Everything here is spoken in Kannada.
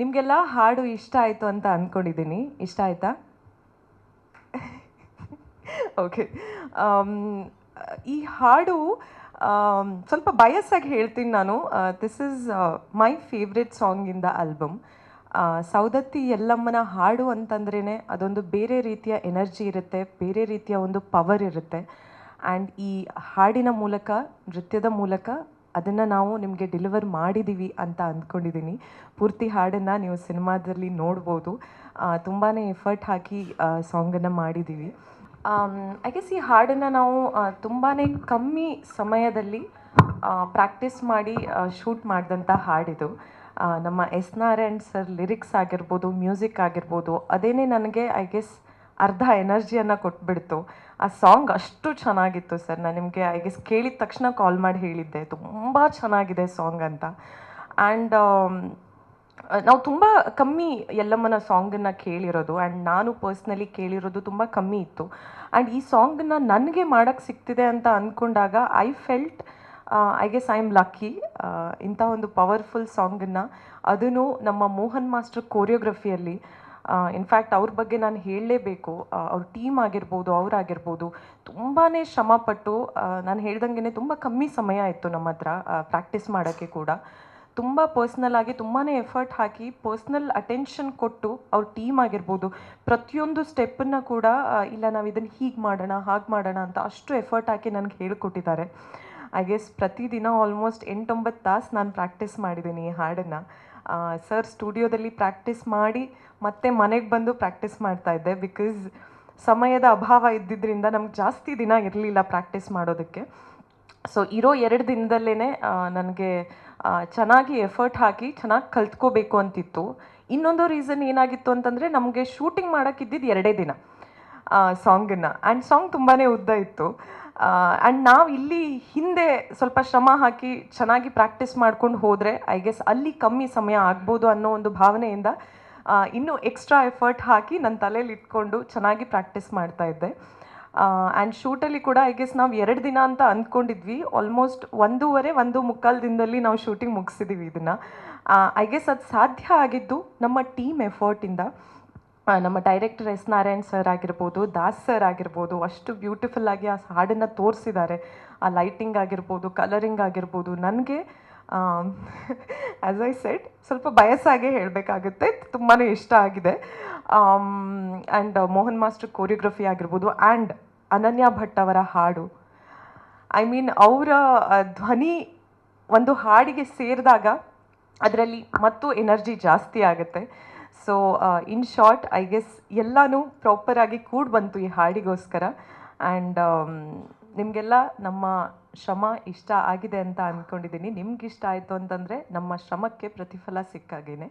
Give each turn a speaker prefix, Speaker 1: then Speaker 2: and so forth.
Speaker 1: ನಿಮಗೆಲ್ಲ ಹಾಡು ಇಷ್ಟ ಆಯಿತು ಅಂತ ಅಂದ್ಕೊಂಡಿದ್ದೀನಿ ಇಷ್ಟ ಆಯಿತಾ? ಓಕೆ ಈ ಹಾಡು ಆಮ್, ಸ್ವಲ್ಪ ಬಯಸ್ಸಾಗಿ ಹೇಳ್ತೀನಿ ನಾನು. This is my favourite song in the album Saundatti ಎಲ್ಲಮ್ಮನ ಹಾಡು ಅಂತಂದ್ರೇ ಅದೊಂದು ಬೇರೆ ರೀತಿಯ ಎನರ್ಜಿ ಇರುತ್ತೆ ಬೇರೆ ರೀತಿಯ ಒಂದು ಪವರ್ ಇರುತ್ತೆ. ಆ್ಯಂಡ್ ಈ ಹಾಡಿನ ಮೂಲಕ ನೃತ್ಯದ ಮೂಲಕ ಅದನ್ನು ನಾವು ನಿಮಗೆ ಡೆಲಿವರ್ ಮಾಡಿದ್ದೀವಿ ಅಂತ ಅಂದ್ಕೊಂಡಿದ್ದೀನಿ ಪೂರ್ತಿ ಹಾಡನ್ನು ನೀವು ಸಿನಿಮಾದಲ್ಲಿ ನೋಡ್ಬೋದು. ತುಂಬಾ ಎಫರ್ಟ್ ಹಾಕಿ ಸಾಂಗನ್ನು ಮಾಡಿದ್ದೀವಿ ಐ ಗೆಸ್ ಈ ಹಾಡನ್ನು ನಾವು ತುಂಬಾ ಕಮ್ಮಿ ಸಮಯದಲ್ಲಿ ಪ್ರಾಕ್ಟೀಸ್ ಮಾಡಿ ಶೂಟ್ ಮಾಡಿದಂಥ ಹಾಡಿದು. ನಮ್ಮ ಎಸ್ ನಾರಾಯಣ್ ಸರ್ ಲಿರಿಕ್ಸ್ ಆಗಿರ್ಬೋದು ಮ್ಯೂಸಿಕ್ ಆಗಿರ್ಬೋದು, ಅದೇನೇ ನನಗೆ ಐ ಗೆಸ್ ಅರ್ಧ ಎನರ್ಜಿಯನ್ನು ಕೊಟ್ಬಿಡ್ತು. ಆ ಸಾಂಗ್ ಅಷ್ಟು ಚೆನ್ನಾಗಿತ್ತು ಸರ್. ನಾನು ನಿಮಗೆ ಐ ಗೆಸ್ ಕೇಳಿದ ತಕ್ಷಣ ಕಾಲ್ ಮಾಡಿ ಹೇಳಿದ್ದೆ. ತುಂಬ ಚೆನ್ನಾಗಿದೆ ಸಾಂಗ್ ಅಂತ. ಆ್ಯಂಡ್ ನಾವು ತುಂಬ ಕಮ್ಮಿ ಎಲ್ಲಮ್ಮನ ಸಾಂಗನ್ನು ಕೇಳಿರೋದು ಆ್ಯಂಡ್ ನಾನು ಪರ್ಸ್ನಲಿ ಕೇಳಿರೋದು ತುಂಬ ಕಮ್ಮಿ ಇತ್ತು. ಆ್ಯಂಡ್ ಈ ಸಾಂಗನ್ನು ನನಗೆ ಮಾಡೋಕ್ಕೆ ಸಿಗ್ತಿದೆ ಅಂತ ಅಂದ್ಕೊಂಡಾಗ I felt I guess I am lucky ಇಂಥ ಒಂದು ಪವರ್ಫುಲ್ ಸಾಂಗನ್ನು. ಅದನ್ನು ನಮ್ಮ ಮೋಹನ್ ಮಾಸ್ಟರ್ ಕೋರಿಯೋಗ್ರಫಿಯಲ್ಲಿ ಇನ್ಫ್ಯಾಕ್ಟ್ ಅವ್ರ ಬಗ್ಗೆ ನಾನು ಹೇಳಲೇಬೇಕು. ಅವ್ರ ಟೀಮ್ ಆಗಿರ್ಬೋದು ಅವರಾಗಿರ್ಬೋದು ತುಂಬಾ ಶ್ರಮಪಟ್ಟು ನಾನು ಹೇಳ್ದಂಗೆ ತುಂಬ ಕಮ್ಮಿ ಸಮಯ ಇತ್ತು ನಮ್ಮ ಹತ್ರ ಪ್ರಾಕ್ಟೀಸ್ ಮಾಡೋಕ್ಕೆ ಕೂಡ. ತುಂಬ ಪರ್ಸ್ನಲ್ ಆಗಿ ತುಂಬಾ ಎಫರ್ಟ್ ಹಾಕಿ ಪರ್ಸ್ನಲ್ ಅಟೆನ್ಷನ್ ಕೊಟ್ಟು ಅವ್ರ ಟೀಮ್ ಆಗಿರ್ಬೋದು. ಪ್ರತಿಯೊಂದು ಸ್ಟೆಪ್ಪನ್ನು ಕೂಡ ಇಲ್ಲ ನಾವು ಇದನ್ನು ಹೀಗೆ ಮಾಡೋಣ, ಹಾಗೆ ಮಾಡೋಣ ಅಂತ ಅಷ್ಟು ಎಫರ್ಟ್ ಹಾಕಿ ನನಗೆ ಹೇಳಿಕೊಟ್ಟಿದ್ದಾರೆ. ಐ ಗೆಸ್ ಪ್ರತಿದಿನ ಆಲ್ಮೋಸ್ಟ್ ಎಂಟೊಂಬತ್ತು ತಾಸು ನಾನು ಪ್ರಾಕ್ಟೀಸ್ ಮಾಡಿದ್ದೀನಿ ಈ ಹಾಡನ್ನು. ಸರ್ ಸ್ಟುಡಿಯೋದಲ್ಲಿ ಪ್ರಾಕ್ಟೀಸ್ ಮಾಡಿ ಮತ್ತೆ ಮನೆಗೆ ಬಂದು ಪ್ರಾಕ್ಟೀಸ್ ಮಾಡ್ತಾ ಇದ್ದೆ ಬಿಕಾಸ್ ಸಮಯದ ಅಭಾವ ಇದ್ದಿದ್ದರಿಂದ ನಮ್ಗೆ ಜಾಸ್ತಿ ದಿನ ಇರಲಿಲ್ಲ ಪ್ರಾಕ್ಟೀಸ್ ಮಾಡೋದಕ್ಕೆ ಸೊ ಇರೋ ಎರಡು ದಿನದಲ್ಲೇ ನನಗೆ ಚೆನ್ನಾಗಿ ಎಫರ್ಟ್ ಹಾಕಿ ಚೆನ್ನಾಗಿ ಕಲ್ತ್ಕೋಬೇಕು ಅಂತಿತ್ತು ಇನ್ನೊಂದು ರೀಸನ್ ಏನಾಗಿತ್ತು ಅಂತಂದರೆ ನಮಗೆ ಶೂಟಿಂಗ್ ಮಾಡೋಕ್ಕಿದ್ದಿದ್ದು ಎರಡೇ ದಿನ ಸಾಂಗನ್ನು ಆ್ಯಂಡ್ ಸಾಂಗ್ ತುಂಬಾ ಉದ್ದ ಇತ್ತು ಆ್ಯಂಡ್ ನಾವು ಇಲ್ಲಿ ಹಿಂದೆ ಸ್ವಲ್ಪ ಶ್ರಮ ಹಾಕಿ ಚೆನ್ನಾಗಿ ಪ್ರಾಕ್ಟೀಸ್ ಮಾಡ್ಕೊಂಡು ಹೋದರೆ ಐ ಗೆಸ್ ಅಲ್ಲಿ ಕಮ್ಮಿ ಸಮಯ ಆಗ್ಬೋದು ಅನ್ನೋ ಒಂದು ಭಾವನೆಯಿಂದ ಇನ್ನೂ ಎಕ್ಸ್ಟ್ರಾ ಎಫರ್ಟ್ ಹಾಕಿ ನನ್ನ ತಲೆಯಲ್ಲಿ ಇಟ್ಕೊಂಡು ಚೆನ್ನಾಗಿ ಪ್ರಾಕ್ಟೀಸ್ ಮಾಡ್ತಾ ಇದ್ದೆ. ಆ್ಯಂಡ್ ಶೂಟಲ್ಲಿ ಕೂಡ ಐ ಗೆಸ್ ನಾವು ಎರಡು ದಿನ ಅಂತ ಅಂದ್ಕೊಂಡಿದ್ವಿ. ಆಲ್ಮೋಸ್ಟ್ ಒಂದೂವರೆ, ಒಂದು ಮುಕ್ಕಾಲು ದಿನದಲ್ಲಿ ನಾವು ಶೂಟಿಂಗ್ ಮುಗಿಸಿದ್ದೀವಿ ಇದನ್ನು. ಐ ಗೆಸ್ ಅದು ಸಾಧ್ಯ ಆಗಿದ್ದು ನಮ್ಮ ಟೀಮ್ ಎಫರ್ಟಿಂದ ನಮ್ಮ ಡೈರೆಕ್ಟರ್ ಎಸ್ ನಾರಾಯಣ್ ಸರ್ ಆಗಿರ್ಬೋದು, ದಾಸ್ ಸರ್ ಆಗಿರ್ಬೋದು, ಅಷ್ಟು ಬ್ಯೂಟಿಫುಲ್ ಆಗಿ ಆ ಹಾಡನ್ನು ತೋರಿಸಿದ್ದಾರೆ. ಆ ಲೈಟಿಂಗ್ ಆಗಿರ್ಬೋದು ಕಲರಿಂಗ್ ಆಗಿರ್ಬೋದು. ನನಗೆ ಆ್ಯಸ್ ಐ ಸೆಟ್ ಸ್ವಲ್ಪ ಬಯಸ್ಸಾಗೆ ಹೇಳಬೇಕಾಗುತ್ತೆ. ತುಂಬಾ ಇಷ್ಟ ಆಗಿದೆ. ಆ್ಯಂಡ್ ಮೋಹನ್ ಮಾಸ್ಟರ್ ಕೋರಿಯೋಗ್ರಫಿ ಆಗಿರ್ಬೋದು ಆ್ಯಂಡ್ ಅನನ್ಯ ಭಟ್ ಅವರ ಹಾಡು. ಐ ಮೀನ್ ಅವರ ಧ್ವನಿ ಒಂದು ಹಾಡಿಗೆ ಸೇರಿದಾಗ ಅದರಲ್ಲಿ ಮತ್ತು ಎನರ್ಜಿ ಜಾಸ್ತಿ ಆಗುತ್ತೆ. So in short I guess proper ಆಗಿ ಕೂಡ್ ಬಂತು ಈ ಹಾಡಿಗೋಸ್ಕರ. ಆ್ಯಂಡ್ ನಿಮಗೆಲ್ಲ ನಮ್ಮ ಶ್ರಮ ಇಷ್ಟ ಆಗಿದೆ ಅಂತ ಅಂದ್ಕೊಂಡಿದ್ದೀನಿ ನಿಮ್ಗೆ ಇಷ್ಟ ಆಯಿತು ಅಂತಂದರೆ ನಮ್ಮ ಶ್ರಮಕ್ಕೆ ಪ್ರತಿಫಲ ಸಿಕ್ಕಾಗೇನೆ.